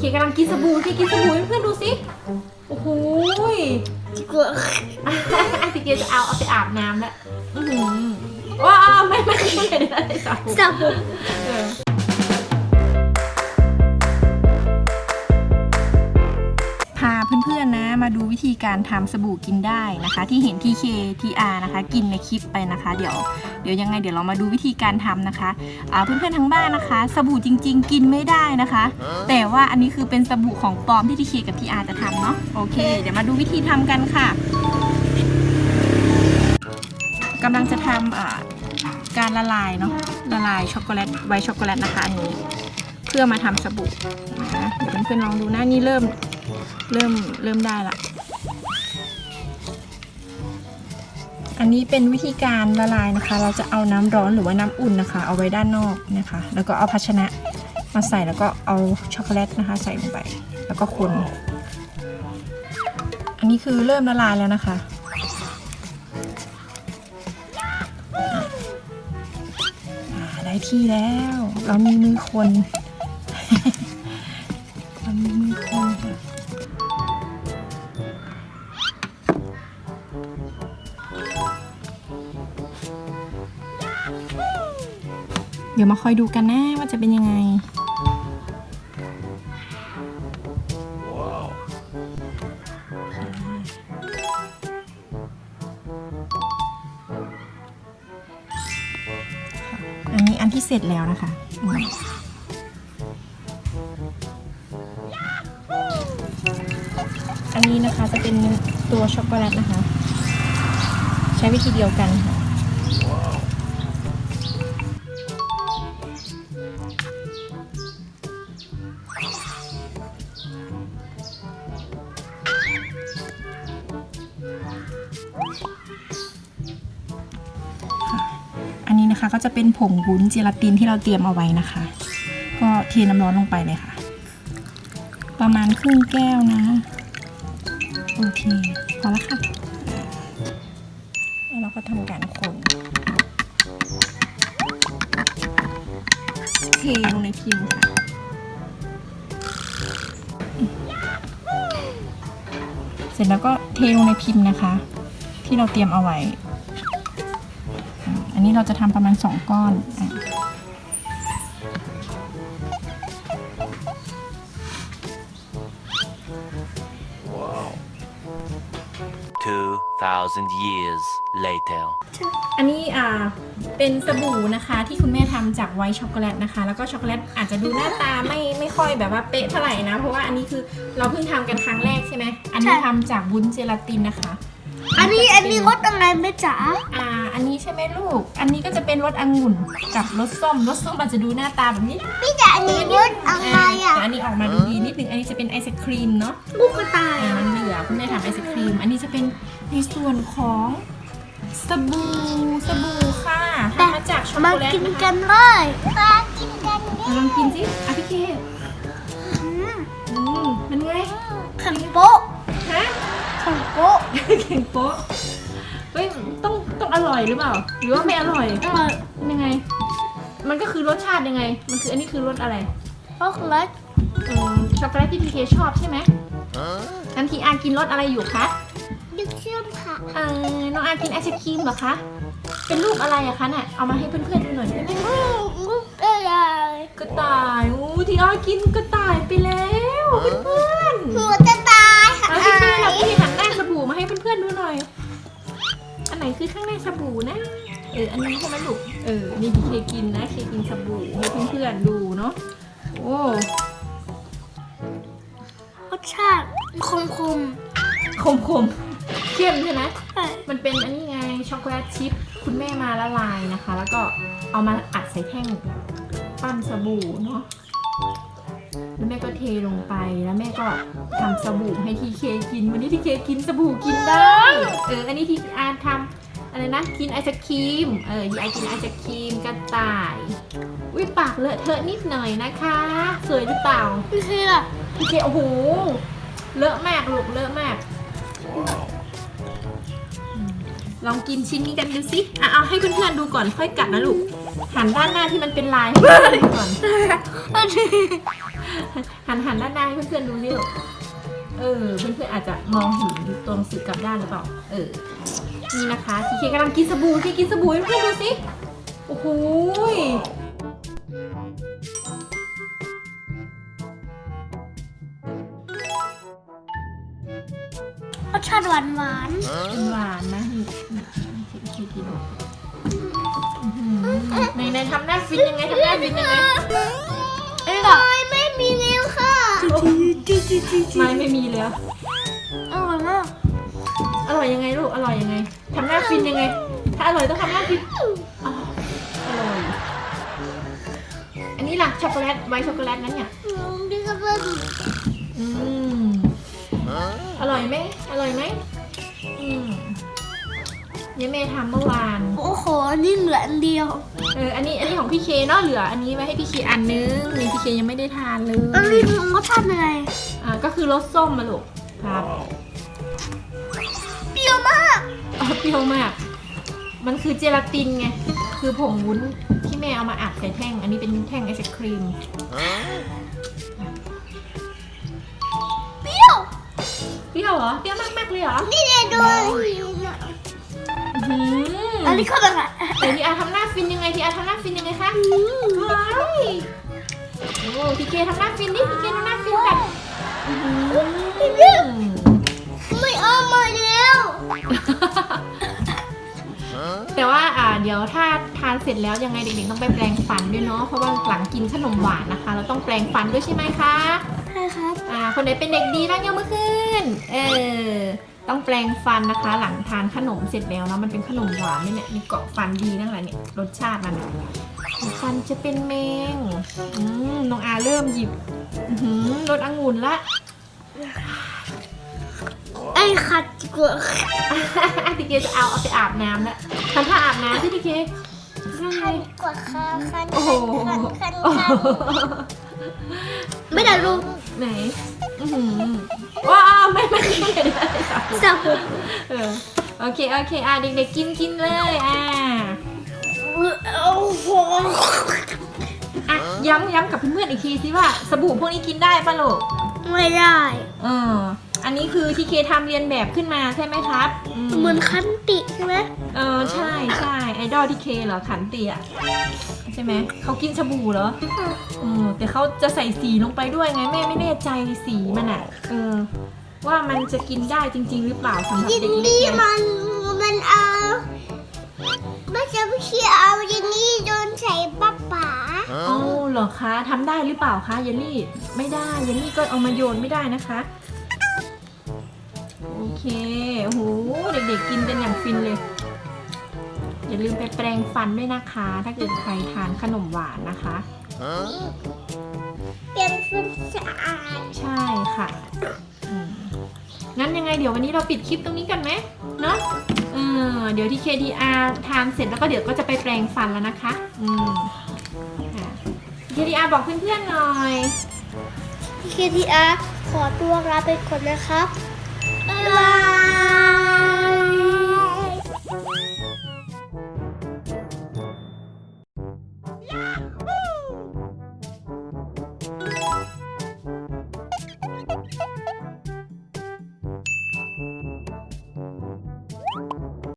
เคกำลังกินสบู่ที่กินสบู่ให้เพื่อนดูสิโอ้โหยกลัวพี่เกียจะเอาเอาไปอาบน้ำแล้วอื้อหือว้าวไม่ไม่ไม่ไม่ได้สบู่สบู่ เออ พาเพื่อนๆนะมาดูวิธีการทำสบู่กินได้นะคะ ที่เห็นที่เคทีอานะคะ กินในคลิปไปนะคะ เดี๋ยวเดี๋ยวยังไงเดี๋ยวเรามาดูวิธีการทำนะคะเพื่อนๆทั้งบ้านนะคะ สบู่จริง ๆ กินไม่ได้นะคะ แต่ว่าอันนี้คือเป็นสบู่ของปลอมที่ทีเคกับทีอาจะทำเนาะโอเค เดี๋ยวมาดูวิธีทำกันค่ะกำลังจะทำการละลายเนาะละลายช็อกโกแลตไวช็อกโกแลตนะคะอันนี้เพื่อมาทำสบู่นะเดี๋ยวเพื่อนๆลองดูนะนี่เริ่ม เริ่มเริ่มได้ละ อันนี้เป็นวิธีการละลายนะคะ เราจะเอาน้ำร้อนหรือว่าน้ำอุ่นนะคะ เอาไว้ด้านนอกนะคะ แล้วก็เอาภาชนะมาใส่แล้วก็เอาช็อกโกแลตนะคะ ใส่ลงไป แล้วก็คนอันนี้คือเริ่มละลายแล้วนะคะได้ที่แล้ว เรามีมือคน ดี๋ยวมาคอยดูกันนะว่าจะเป็นยังไงอันนี้อันที่เสร็จแล้วนะคะอืมอันนี้นะคะจะเป็นตัวช็อกโกแลตนะคะ ใช้วิธีเดียวกันค่ะ ก็จะเป็นผงวุ้นเจลาตินที่เราเตรียมเอาไว้นะคะ ก็เทน้ำร้อนลงไปเลยค่ะ ประมาณครึ่งแก้วนะโอเคพอแล้วค่ะแล้วเราก็ทำการคนเทลงในพิมพ์ค่ะเสร็จแล้วก็เทลงในพิมพ์นะคะ ที่เราเตรียมเอาไว้ นนี้เราจะทำประมาณ 2 ก้อนอะ2,000 years later. อันนี้อ่าเป็นสบู่นะคะที่คุณแม่ทำจากไวท์ช็อกโกแลตนะคะ แล้วก็ช็อกโกแลตอาจจะดูหน้าตาไม่ไม่ค่อยแบบว่าเป๊ะเท่าไหร่นะ เพราะว่าอันนี้คือเราเพิ่งทำกันครั้งแรกใช่ไหม อันนี้ทำจากวุ้นเจลาตินนะคะ อันนี้อันนี้รสอะไรแม่จ๋าอ่าอั นนี้ใช่ไหมลูก อันนี้ก็จะเป็นรสองุ่นกับรสส้ม รสส้มอาจจะดูหน้าตาแบบนี้พี่จ๋าอันนี้รสอะไรอะแต่อันนี้ออกมาดูดีนิดนึง อันนี้จะเป็นไอศครีมเนาะลูกกระต่ายอ่ามันเหลือคุณแม่ทำไอศครีม อันนี้จะเป็นในส่วนของสบู่ สบู่ค่ะทำมาจากช็อกมาโกแลตกินนะคะกันเลยมากินกันมาลองกินสิอะพี่เคอืมเป็นไงขังโป๊ะฮะขังโป๊ะเก่งโป๊ะเฮ้ยต้องต้ องอร่อยหรือเปล่า หรือว่าไม่อร่อยอร่อยยังไง มันก็คือรสชาติยังไง มันคืออันนี้คือรสอะไรช็อกโกแลตอืมช็อกโกแลตที่พีเคชอบใช่ไหมนันทีอากินรสอะไรอยู่คะดึกเชื่อมค่ะ เออ น้องอากินไอศครีมเหรอคะ เป็นรูปอะไรอะคะน่ะ เอามาให้เพื่อนๆดูหน่อยได้ไหมอืมลูกอะไรกระต่ายอู้ที่อากินกระต่ายไปแล้วเพื่อนๆหัวจะตาย ไหนคือข้างในสบู่นะ เออ อันนี้ใช่ไหมลูก เออ นี่เคกินนะ เคกินสบู่ให้เพื่อนๆดูเนาะ โอ้รสชาติคมคมขมขมๆเข้มใช่ไหมๆใช่มันเป็นอันนี้ไงช็อกโกแลตชิพคุณแม่มาละลายนะคะ แล้วก็เอามาอัดใส่แท่งปั้นสบู่เนาะ แล้วแม่ก็เทลงไปแล้วแม่ก็ทำสบู่ให้ทีเคกิน วันนี้ทีเคกินสบู่กินได้เอออันนี้ทีอาร์ทำอะไรนะกินไอศครีมเออยีไอกินไอศครีมกระต่ายอุ้ยปากเลอะเทอะนิดหน่อยนะคะ สวยหรือเปล่าพี่เชื่อทีเคโอ้โหเลอะมากลูกเลอะมากลองกินชิ้นนี้กันดูสิอะเอาให้เพื่อนๆดูก่อนค่อยกัดนะลูกหันด้านหน้าที่มันเป็นลายให้เพื่อนๆดูก่อน อันนี้ หันหันด้านหน้าให้เพื่อนๆดูสิลูกเออเพื่อนๆอาจจะมองเห็นตัวหนังสือกลับด้านหรือเปล่า เออ นี่นะคะทีเคกำลังกินสบู่ที่กินสบู่ให้เพื่อนๆดูสิ โอ้โหยรสชาติหวานหวานเป็นหวานนะนี่นี่ทีเคกินในในๆทำหน้าฟินยังไงทำหน้าฟินยังไง ไม่ไม่มีแล้ว อร่อยมากอร่อยยังไงลูก อร่อยยังไงทำหน้าฟินยังไง ถ้าอร่อยต้องทำหน้าฟินอ๋ออร่อย อันนี้ล่ะช็อกโกแลตไวท์ช็อกโกแลตนั้นเนี่ยอืมดีกับเพื่อนอืม อร่อยไหม อร่อยไหมอืม เนี่ยเมย์ทำเมื่อวาน โอ้โห นี่เหลืออันเดียว เออ อันนี้ อันนี้ของพี่เคเนาะ เหลือ อันนี้ไว้ให้พี่เคอันนึงนี่พี่เคยังไม่ได้ทานเลอันยนี้รสชาติยังไงอ่า ก็คือรสส้มมาลูก ครับเปรี้ยวมากอ๋อเปรี้ยวมาก มันคือเจลาตินไง คือผงวุ้นที่แม่เอามาอัดใส่แท่ง อันนี้เป็นแท่งไอศครีม เปรี้ยว เปรี้ยวเหรอ เปรี้ยวมากมากๆเลยเหรอ นี่เนี่ยดู อื้อหืออันนี้ก็แบบเดี๋ยวทีอาทำหน้าฟินยังไงทีอาทำหน้าฟินยังไงคะว้ายโอ้ทีเคทำหน้าฟินดิทีเคทำหน้าฟินกันอื้อหือไม่เอามาแล้วแต่ว่าอ่าเดี๋ยวถ้าทานเสร็จแล้วยังไงเด็กๆต้องไปแปรงฟันด้วยเนาะเพราะว่าหลังกินขนมหวานนะคะ เราต้องแปรงฟันด้วยใช่ไหมคะใช่ครับอ่าคนไหนเป็นเด็กดีบ้างยกมือขึ้น เออ ต้องแปรงฟันนะคะ หลังทานขนมเสร็จแล้วเนาะมันเป็นขนมหวานนี่เนี่ยมีเกาะฟันดีนั่นแหละเนี่ยรสชาติมันอะฟันจะเป็นแมงอืมน้องอาเริ่มหยิบอื้อหือรสองุ่นละไอ้ขัดกว่าทีเคจะเอาเอาไปอาบน้ำแล้วทำท่าอาบน้ำที่ทีเคยังไงกว่าค่ะคันโอ้โหคันคันคันไม่ได้รู้ไหนอื้อหือ ว้าวไม่ไม่ไม่ได้ค่ะสับผมเออโอเคโอเคอะเด็กๆกินกินเลยอะโอ้โหอะย้ำย้ำกับเพื่อนๆอีกทีสิว่าสบู่พวกนี้กินได้ปะลูกไม่ได้เออ อันนี้คือทีเคทำเรียนแบบขึ้นมาใช่ไหมครับอืเหมือนคันติใช่ไหมเออใช่ใช่ไอดอลทีเคเหรอขันเตียใช่ไหมเขากินสบู่เหรอเออแต่เขาจะใส่สีลงไปด้วยไงแม่ไม่แน่ใจสีมันอะเออว่ามันจะกินได้จริง ๆ หรือเปล่าสำหรับยินเด็กเล็ดีกๆมันมันเอาไม่ใช่ไม่ใช่เอาอย่างนี้โดนใส่ป้าป๋าโอ้เหรอคะทำได้หรือเปล่าคะเยลลี่ ไม่ได้เยลลี่ก็เอามาโยนไม่ได้นะคะ โอเคโอ้โหเด็กๆกินกันอย่างฟินเลย อย่าลืมไปแปรงฟันด้วยนะคะ ถ้าเกิดใครทานขนมหวานนะคะ เป็นคนสะอาดใช่ค่ะอืมงั้นยังไงเดี๋ยววันนี้เราปิดคลิปตรงนี้กันไหมเนาะเออเดี๋ยวที่ KDR ทานเสร็จแล้วก็เดี๋ยวก็จะไปแปรงฟันแล้วนะคะ อืมค่ะ KDR บอกเพื่อนๆหน่อยเคทีอาร์ขอตัวลาไปก่อนนะครับ Bye.